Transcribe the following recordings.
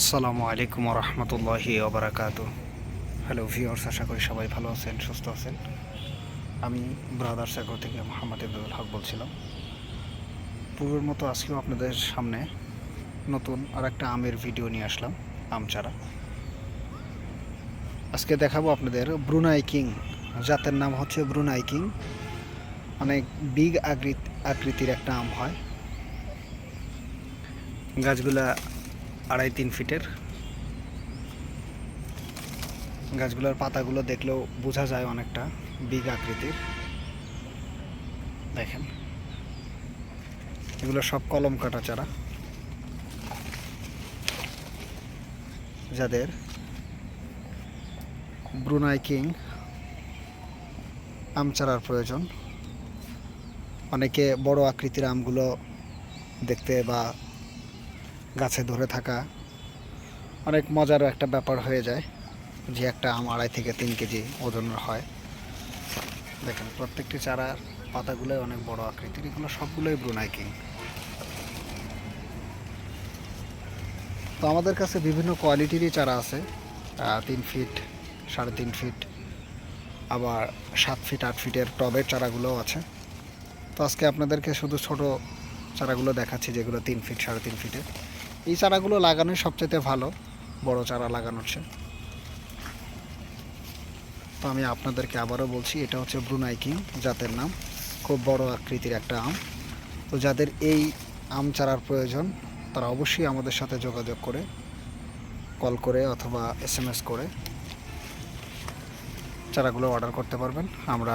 আসসালামু আলাইকুম রহমতুল্লাহি ওবরাকাত। হ্যালো ভিওর্স আশা করি সবাই ভালো আছেন, সুস্থ আছেন। আমি ব্রাদার সাগর থেকে মোহাম্মদ ইবদুল হক বলছিলাম। পূর্বের মতো আজকেও আপনাদের সামনে নতুন আর একটা আমের ভিডিও নিয়ে আসলাম, আম চারা। আজকে দেখাবো আপনাদের ব্রুনাই কিং জাতের নাম হচ্ছে ব্রুনাই কিং অনেক বিগ আকৃতি আকৃতির একটা আম হয়। গাছগুলা আড়াই তিন ফিটের। গাছগুলোর পাতাগুলো দেখলেও বোঝা যায় অনেকটা বিগ আকৃতির। দেখেন। এগুলো সব কলম কাটা চারা। যাদের ব্রুনাই কিং আম চারার প্রয়োজন। অনেকে বড় আকৃতির আমগুলো দেখতে বা গাছে ধরে থাকা। অনেক মজার একটা ব্যাপার হয়ে যায় যে একটা আম আড়াই থেকে তিন কেজি ওজনের হয়। দেখেন, প্রত্যেকটি চারার পাতাগুলোই অনেক বড় আকৃতির, এগুলো সবগুলোই ব্রুনাই কিং তো আমাদের কাছে বিভিন্ন কোয়ালিটিরই চারা আছে। তিন ফিট সাড়ে তিন ফিট আবার সাত ফিট আট ফিটের টবের চারাগুলোও আছে। তো আজকে আপনাদেরকে শুধু ছোট চারাগুলো দেখাচ্ছি যেগুলো তিন ফিট সাড়ে তিন ফিটের এই চারাগুলো লাগানোই সবচেয়ে ভালো, বড় চারা লাগানোর চেয়ে। তো আমি আপনাদেরকে আবারও বলছি, এটা হচ্ছে ব্রুনাই কিং জাতের নাম, খুব বড় আকৃতির একটা আম। তো যাদের এই আম চারার প্রয়োজন, তারা অবশ্যই আমাদের সাথে যোগাযোগ করে, কল করে অথবা এস এম এস করে চারাগুলো অর্ডার করতে পারবেন। আমরা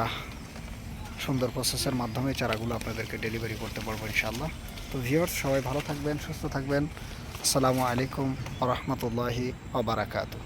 সুন্দর প্রসেসের মাধ্যমে চারাগুলো আপনাদেরকে ডেলিভারি করতে পারব ইনশাল্লাহ তো ভিউয়ার্স সবাই ভালো থাকবেন সুস্থ থাকবেন। আসসালামু আলাইকুম রহমতুল্লাহি আবারাকাতু